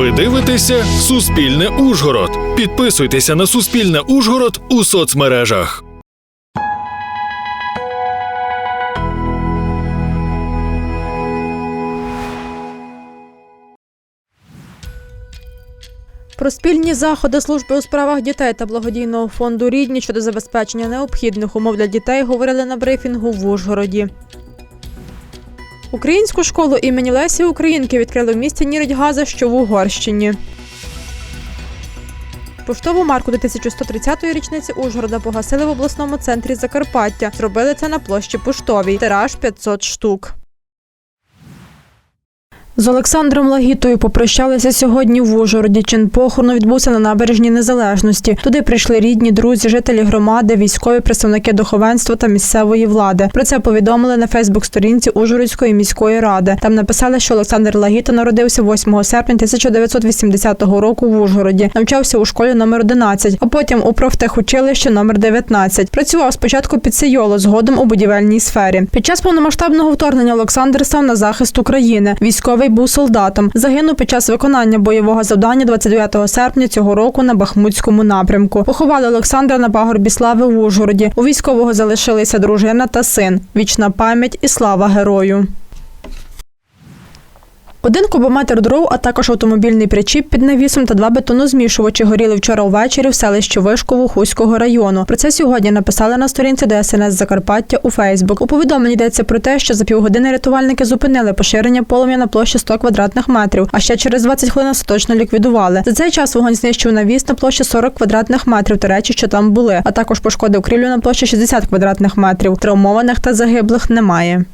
Ви дивитеся Суспільне Ужгород. Підписуйтеся на Суспільне Ужгород у соцмережах. Про спільні заходи служби у справах дітей та благодійного фонду рідні щодо забезпечення необхідних умов для дітей говорили на брифінгу в Ужгороді. Українську школу імені Лесі Українки відкрили в місті Ніридьгаза, що в Угорщині. Поштову марку 1130-ї річниці Ужгорода погасили в обласному центрі Закарпаття. Зробили це на площі Поштовій. Тираж 500 штук. З Олександром Лагітою попрощалися сьогодні в Ужгороді. Чин похорону відбувся на набережній Незалежності. Туди прийшли рідні, друзі, жителі громади, військові, представники духовенства та місцевої влади. Про це повідомили на Фейсбук-сторінці Ужгородської міської ради. Там написали, що Олександр Лагіта народився 8 серпня 1980 року в Ужгороді. Навчався у школі номер 11, а потім у профтехучилищі номер 19. Працював спочатку під Сейоло, згодом у будівельній сфері. Під час повномасштабного вторгнення Олександр став на захист України. Військовий був солдатом. Загинув під час виконання бойового завдання 29 серпня цього року на Бахмутському напрямку. Поховали Олександра на пагорбі слави в Ужгороді. У військового залишилися дружина та син. Вічна пам'ять і слава герою. Один кубометр дров, а також автомобільний причіп під навісом та два бетонозмішувачі горіли вчора увечері в селищі Вишкову Хуського району. Про це сьогодні написали на сторінці ДСНС Закарпаття у Фейсбук. У повідомленні йдеться про те, що за півгодини рятувальники зупинили поширення полум'я на площі 100 квадратних метрів, а ще через 20 хвилин остаточно ліквідували. За цей час вогонь знищив навіс на площі 40 квадратних метрів та речі, що там були, а також пошкодив крівлю на площі 60 квадратних метрів. Травмованих та загиблих немає.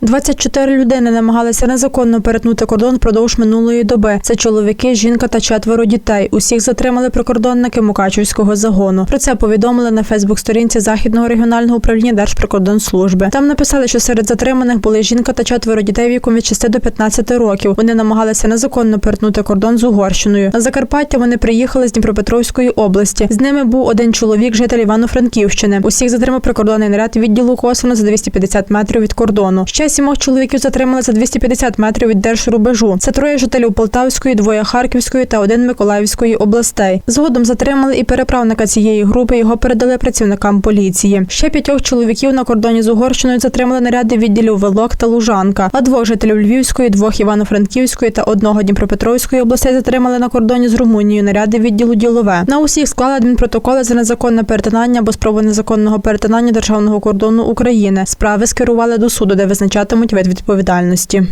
24 людини намагалися незаконно перетнути кордон впродовж минулої доби. Це чоловіки, жінка та четверо дітей. Усіх затримали прикордонники Мукачівського загону. Про це повідомили на Фейсбук-сторінці Західного регіонального управління Держприкордонслужби. Там написали, що серед затриманих були жінка та четверо дітей віком від 6 до 15 років. Вони намагалися незаконно перетнути кордон з Угорщиною. На Закарпаття вони приїхали з Дніпропетровської області. З ними був один чоловік, житель Івано-Франківщини. Усіх затримав прикордонний наряд відділу Косино за 250 метрів від кордону. Ще сімох чоловіків затримали за 250 метрів від держрубежу. Це троє жителів Полтавської, двоє Харківської та один Миколаївської областей. Згодом затримали і переправника цієї групи. Його передали працівникам поліції. Ще п'ятьох чоловіків на кордоні з Угорщиною затримали наряди відділів Велок та Лужанка. А двох жителів Львівської, двох Івано-Франківської та одного Дніпропетровської областей затримали на кордоні з Румунією. Наряди відділу ділове. На усіх склали адмінпротоколи за незаконне перетинання або спробу незаконного перетинання державного кордону України. Справи скерували до суду, де визначатимуть від відповідальності.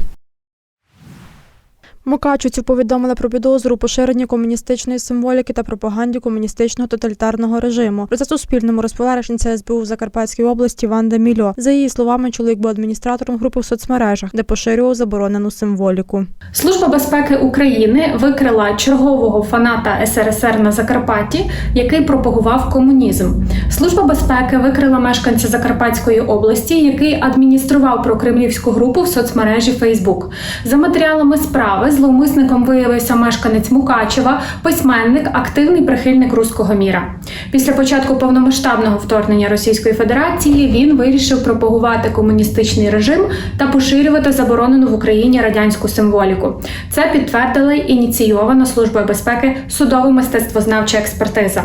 Мукачівців повідомили про підозру поширенні комуністичної символіки та пропаганді комуністичного тоталітарного режиму. Про це Суспільному розповіла речниця СБУ в Закарпатській області Ванда Мільо. За її словами, чоловік був адміністратором групи в соцмережах, де поширював заборонену символіку. Служба безпеки України викрила чергового фаната СРСР на Закарпатті, який пропагував комунізм. Служба безпеки викрила мешканця Закарпатської області, який адміністрував прокремлівську групу в соцмережі Фейсбук. За матеріалами справи зловмисником виявився мешканець Мукачева, письменник, активний прихильник руського міра. Після початку повномасштабного вторгнення Російської Федерації він вирішив пропагувати комуністичний режим та поширювати заборонену в Україні радянську символіку. Це підтвердила ініційована службою безпеки судово-мистецтвознавча експертиза.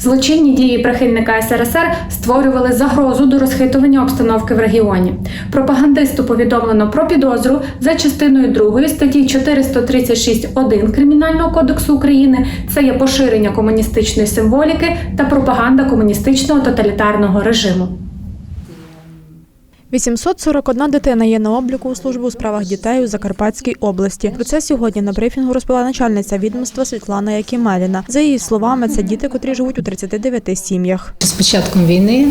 Злочинні дії прихильника СРСР створювали загрозу до розхитування обстановки в регіоні. Пропагандисту повідомлено про підозру за частиною 2 статті 436.1 Кримінального кодексу України. Це є поширення комуністичної символіки та пропаганда комуністичного тоталітарного режиму. 841 дитина є на обліку у службі у справах дітей у Закарпатській області. Про це сьогодні на брифінгу розповіла начальниця відомства Світлана Якімеліна. За її словами, це діти, котрі живуть у 39 сім'ях. З початком війни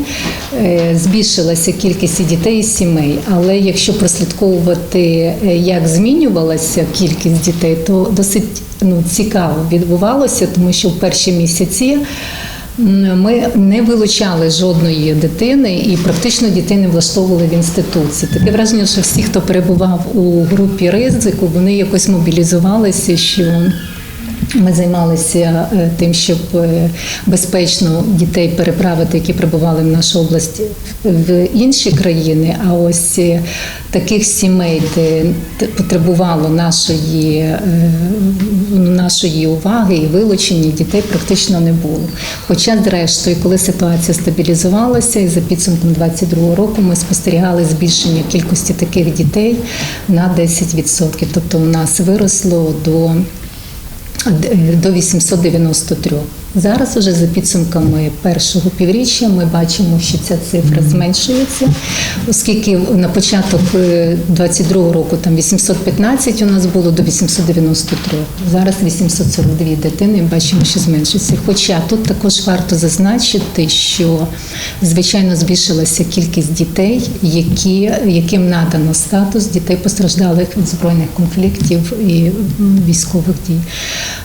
е, збільшилася кількість дітей і сімей, але якщо прослідковувати, е, як змінювалася кількість дітей, то досить ну, цікаво відбувалося, тому що в перші місяці. Ми не вилучали жодної дитини і практично дітей не влаштовували в інститут. Це таке враження, що всі, хто перебував у групі ризику, вони якось мобілізувалися, що Ми займалися е, тим, щоб е, безпечно дітей переправити, які прибували в нашу область, в інші країни. А ось е, таких сімей, де потребувало нашої, нашої уваги і вилучення дітей практично не було. Хоча, зрештою, коли ситуація стабілізувалася, і за підсумком 2022 року ми спостерігали збільшення кількості таких дітей на 10%. Тобто у нас виросло до до 893. Зараз, уже за підсумками першого півріччя, ми бачимо, що ця цифра зменшується, оскільки на початок 22 року там 815 у нас було до 893. Зараз 842 дитини. Бачимо, що зменшується. Хоча тут також варто зазначити, що звичайно збільшилася кількість дітей, які, яким надано статус дітей постраждалих від збройних конфліктів і військових дій.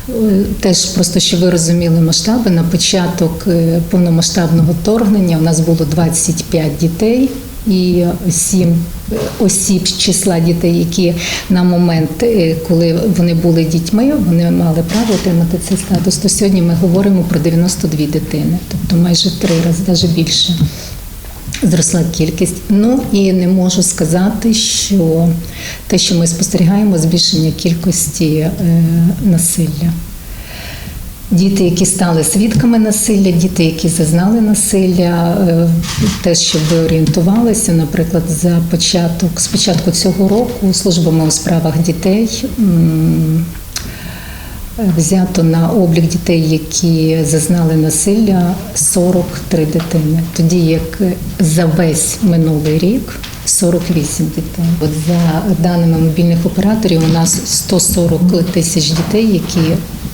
Е, Теж просто щоб ви розуміли масштаби, на початок е, повномасштабного вторгнення у нас було 25 дітей. І сім е, осіб з числа дітей, які на момент, е, коли вони були дітьми, вони мали право отримати цей статус. То сьогодні ми говоримо про 92 дитини, тобто майже три рази, навіть більше зросла кількість. Ну і не можу сказати, що те, що ми спостерігаємо, збільшення кількості насилля. Діти, які стали свідками насилля, діти, які зазнали насилля, е, те, щоб ви орієнтувалися, наприклад, за початок, з початку цього року службами у справах дітей взято на облік дітей, які зазнали насилля 43 дитини. Тоді як за весь минулий рік 48 дітей. От за даними мобільних операторів, у нас 140 тисяч дітей, які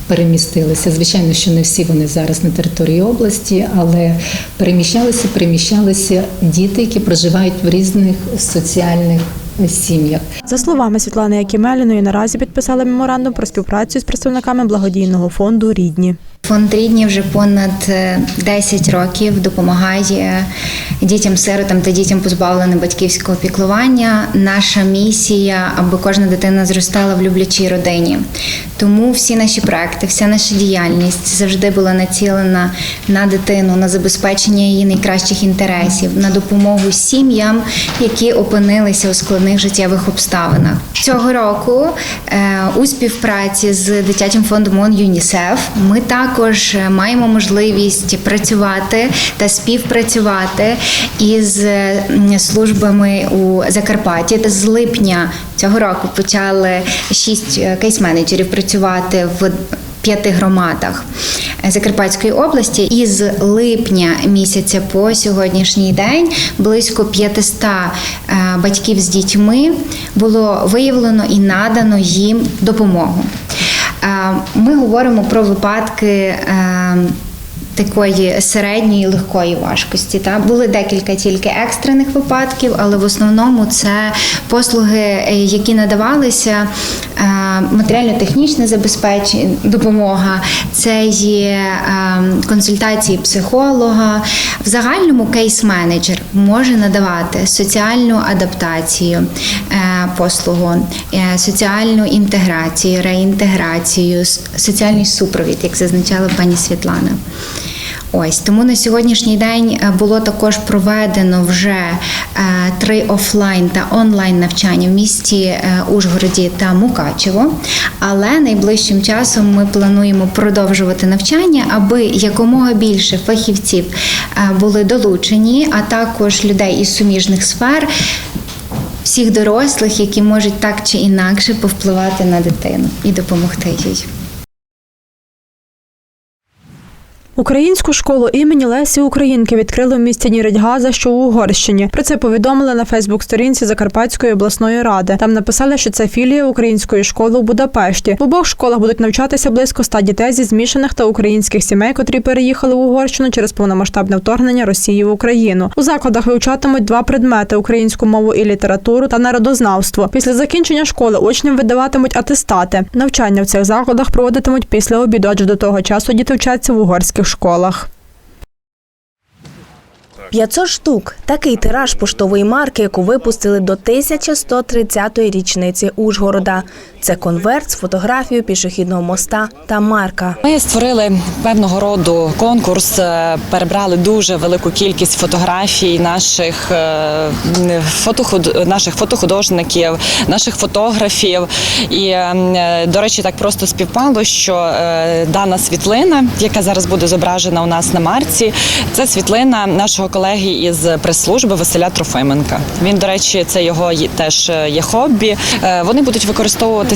перемістилися. Звичайно, що не всі вони зараз на території області, але переміщалися, переміщалися діти, які проживають в різних соціальних сім'ях. За словами Світлани Якімеліної, наразі підписали меморандум про співпрацю з представниками благодійного фонду Рідні. Фонд рідні вже понад е, 10 років допомагає дітям-сиротам та дітям позбавленим батьківського піклування. Наша місія, аби кожна дитина зростала в люблячій родині. Тому всі наші проекти, вся наша діяльність завжди була націлена на дитину, на забезпечення її найкращих інтересів, на допомогу сім'ям, які опинилися у складних життєвих обставинах. Цього року е, у співпраці з дитячим фондом ООН ЮНІСЕФ ми також е, маємо можливість працювати та співпрацювати із е, службами у Закарпатті. З липня цього року почали шість кейс-менеджерів працювати в п'яти громадах е, Закарпатської області. І з липня місяця по сьогоднішній день близько 500 е, батьків з дітьми було виявлено і надано їм допомогу. Е, Ми говоримо про випадки. Такої середньої легкої важкості та були декілька тільки екстрених випадків, але в основному це послуги, е, які надавалися, е, матеріально-технічне забезпечення, допомога, це є е, консультації психолога. В загальному кейс-менеджер може надавати соціальну адаптацію послугу, соціальну інтеграцію, реінтеграцію, соціальний супровід, як зазначала пані Світлана. Ось тому на сьогоднішній день е, було також проведено вже е, три офлайн та онлайн навчання в місті е, Ужгороді та Мукачево. Але найближчим часом ми плануємо продовжувати навчання, аби якомога більше фахівців були долучені, а також людей із суміжних сфер. Всіх дорослих, які можуть так чи інакше повпливати на дитину і допомогти їй. Українську школу імені Лесі Українки відкрили в місті Ніридьгаза, що у Угорщині. Про це повідомили на Фейсбук-сторінці Закарпатської обласної ради. Там написали, що це філія української школи у Будапешті. В обох школах будуть навчатися близько ста дітей зі змішаних та українських сімей, котрі переїхали в Угорщину через повномасштабне вторгнення Росії в Україну. У закладах вивчатимуть два предмети: українську мову і літературу та народознавство. Після закінчення школи учням видаватимуть атестати. Навчання в цих закладах проводитимуть після обіду, адже до того часу діти вчаться в угорських школах. 500 штук такий тираж поштової марки, яку випустили до 1130-ї річниці Ужгорода. Це конверт з фотографією пішохідного моста та марка. Ми створили певного роду конкурс, е, перебрали дуже велику кількість фотографій наших е, фотохуд... наших фотохудожників, наших фотографів. І е, до речі, так просто співпало, що дана світлина, яка зараз буде зображена у нас на марці, це світлина нашого колеги із прес-служби Василя Трофименка. Він, до речі, це його теж є хобі. Вони будуть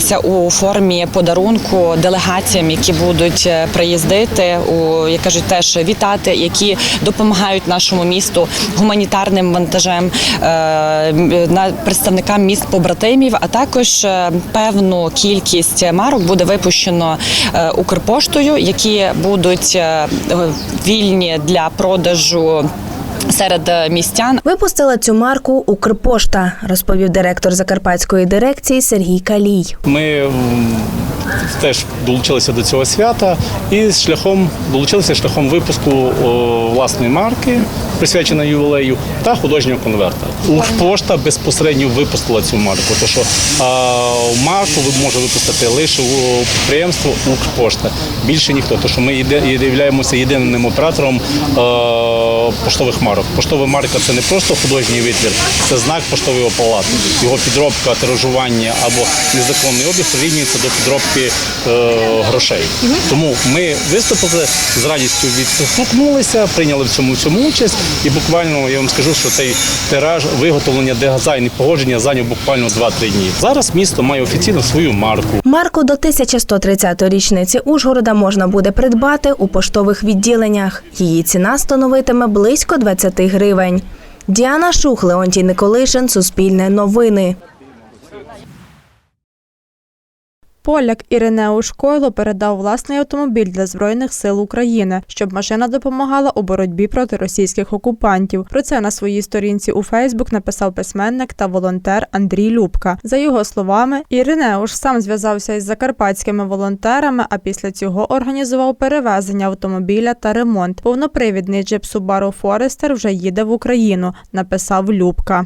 використовуватися у формі подарунку делегаціям, які будуть е, приїздити у як кажуть, теж вітати, які допомагають нашому місту гуманітарним вантажем, е, представникам міст побратимів, а також е, певну кількість марок буде випущено Укрпоштою, які будуть вільні для продажу. Серед е, містян Випустила цю марку Укрпошта, розповів директор Закарпатської дирекції Сергій Калій. Ми теж долучилися до цього свята і з шляхом долучилися шляхом випуску о, власної марки, присвяченої ювілею, та художнього конверта. Укрпошта безпосередньо випустила цю марку, тому що а, марку може випустити лише у підприємство Укрпошта. Більше ніхто, тому що ми є являємося єдиним оператором е, поштових марок. Поштова марка це не просто художній витвір, це знак поштового палату. Його підробка, тиражування або незаконний обіг прирівнюється до підробки е, грошей. Тому ми виступили з радістю відгукнулися, прийняли в цьому цьому участь, і буквально я вам скажу, що цей тираж виготовлення дизайн і погодження зайняв буквально 2-3 дні. Зараз місто має офіційно свою марку. Марку до 1130-ї річниці Ужгорода можна буде придбати у поштових відділеннях. Її ціна становитиме близько 20 гривень. Діана Шух, Леонтій Николишин, Суспільне новини. Поляк Іринеуш Койло передав власний автомобіль для Збройних сил України, щоб машина допомагала у боротьбі проти російських окупантів. Про це на своїй сторінці у Фейсбук написав письменник та волонтер Андрій Любка. За його словами, Іринеуш сам зв'язався із закарпатськими волонтерами, а після цього організував перевезення автомобіля та ремонт. Повнопривідний джип Subaru Forester вже їде в Україну, написав Любка.